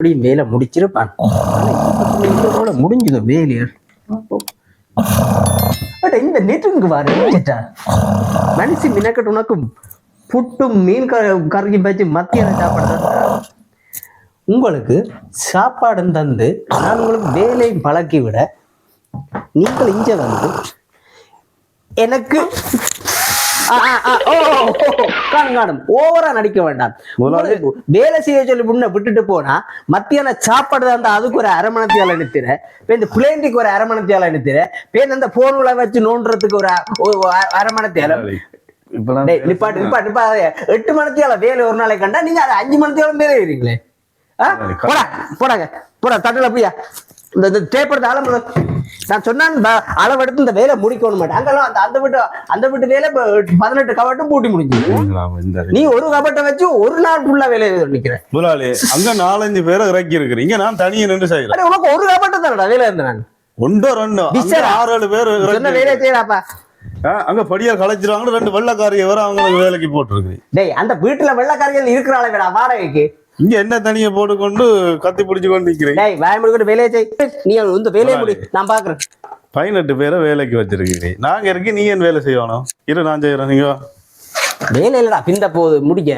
அப்படி வேலை முடிச்சிருப்பான் இதோட முடிஞ்சது வேலையர் பட் இந்த நெட்டுக்கு வாரு மனுஷி மினக்கட்டு உனக்கு புட்டும் மீன் க- கறியும் வச்சு மத்தியான சாப்பாடு தந்தா. உங்களுக்கு சாப்பாடும் தந்து நான் உங்களுக்கு வேலையும் பழக்கி விட நீங்கள் இங்க வந்து எனக்கு காணும் காணும். ஓவரா நடிக்க வேண்டாம். வேலை செய்ய சொல்லி முன்ன விட்டுட்டு போனா மத்தியான சாப்பாடு தான் அதுக்கு ஒரு அரை மணத்தியால நிறுத்திற இந்த பிளேண்டிக்கு ஒரு அரை மணத்தியால நிறுத்திற பேர் அந்த போன்ல வச்சு நோண்டுறதுக்கு ஒரு அ- ஒரு அ- அரை மணத்தியால இப்பெல்லாம் டேய், நிப்பாட்டு நிப்பாட்டு நிப்பாட்டு எட்டு மணத்தியால வேலை ஒரு நாளைக்கு கண்டா நீங்க அது அஞ்சு மணத்தியாலும் வேலை ஆ? போடா போடாங்க போடா தட்டல அப்படியா இந்த இந்த டேப்பர் அளவு நான் சொன்னான் அளவெடுத்து இந்த வேலை முடிக்கணும் மாட்டேன். அங்கெல்லாம் அந்த அந்த வீட்டு அந்த வீட்டு வேலை பதினெட்டு கவட்டும் பூட்டி முடிஞ்சு நீ ஒரு கபட்டை வச்சு ஒரு நாள் ஃபுல்லா வேலை நிக்கிற. முதலாளி அங்க நாலஞ்சு பேரை இறக்கி இருக்கிறேன் இங்க நான் தனியா நின்று செய்யறேன் உனக்கு ஒரு கபட்டை தானடா வேலை இருந்தேன் நான்? ஒன்றோ ரெண்டோ? ஆறு ஏழு பேர் சொன்ன வேலையை செய்யறாப்பா. அங்க படியார் கலைச்சிருவாங்க ரெண்டு வெள்ளக்காரிய வேற அவங்களுக்கு வேலைக்கு போட்டுருக்கிறேன் டேய் அந்த வீட்டுல வெள்ளக்காரிகள் இருக்கிறாளே வேடா வாடகைக்கு. இங்க என்ன தனியா போட்டுக்கொண்டு கத்தி பிடிச்சு கொண்டு நிக்கிறேன் டேய் வாயமுடிக்கிட்டு வேலையை செய். நீ இந்த வேலையை முடி. நான் பாக்குறேன். பதினெட்டு பேரை வேலைக்கு வச்சிருக்கிறேன் நாங்க இருக்கு நீ ஏன் வேலை செய்யணும்? இரு நான் செய்யறேன் நீங்க. வேலை இல்லடா பிந்த போகுது முடிக்க.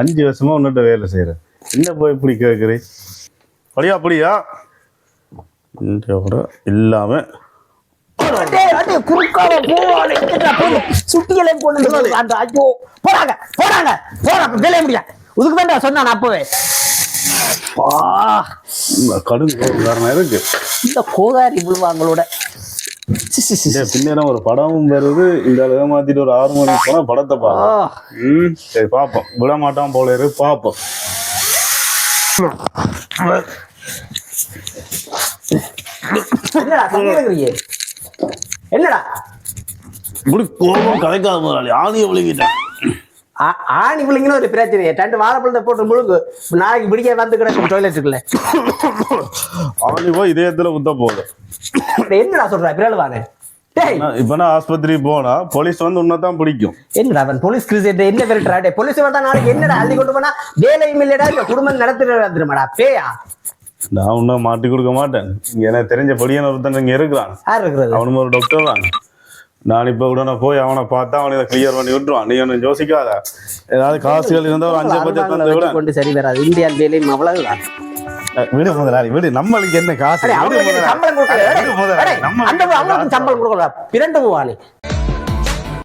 அஞ்சு வருஷமா உன்னிட்ட வேலை செய்யறேன் என்ன போய் இப்படி கேட்குறேன் அப்படியா அப்படியா இல்லாம குறுக்கால கொண்டு அந்த ஐயோ போறாங்க போறாங்க போறாங்க. வேலைய முடியா? உதுக்கு வேண்டாம் சொன்னான் அப்பவே. கடும் இருக்கு. இந்த கோதாரி விழுவாங்களோட. பின்னேரம் ஒரு படமும் வருது. இந்த அளவு மாத்திட்டு ஒரு ஆறு மணிக்கு போனா படத்தை பார்ப்போம் ம் சரி பார்ப்போம் விட மாட்டான் போல இரு பார்ப்போம் என்னடா? என்னடா? இப்படி கோபம் முதலாளி ஆணியை விழுங்கிட்டான் ஆணி பிள்ளைங்களும் ஒரு பிரச்சனை ரெண்டு வாழைப்பழத்தை போட்டு முழுங்கு. நாளைக்கு பிடிக்க வந்து கிடக்கும் டாய்லெட்டுக்குள்ள போய் இதயத்துல குத்த போகுது என்னடா சொல்ற? பிறழுவானே இப்ப நான் ஆஸ்பத்திரி போனா போலீஸ் வந்து உன்னதான் பிடிக்கும். என்னடா அவன் போலீஸ் கிரிசெட் என்ன விரட்டுறா டே போலீஸ் வந்தா நாளைக்கு என்னடா அள்ளி கொண்டு போனா? வேலையும் இல்லடா இந்த குடும்பம் நடத்துறா திரும்படா பேயா? நான் இன்னும் மாட்டி கொடுக்க மாட்டேன். இங்க எனக்கு தெரிஞ்ச படியான ஒருத்தன் இங்க இருக்கிறான். யார் இருக்கிறது? அவனும் ஒரு டாக்டர் தான். நான் இப்ப உடனே போய் அவனை பார்த்தா அவனை இதை கிளியர் பண்ணி விட்டுருவான். நீ ஒன்றும் யோசிக்காத. ஏதாவது காசுகள் இருந்தால் ஒரு அஞ்சு தந்து விட கொண்டு சரி வராது. இந்தியான் வேலையும் அவ்வளவுதான். விடு முதலாளி விடு. நம்மளுக்கு என்ன காசு. சம்பளம் கொடுக்கல காசு? சம்பளம் கொடுக்கல பிறண்டு போவானே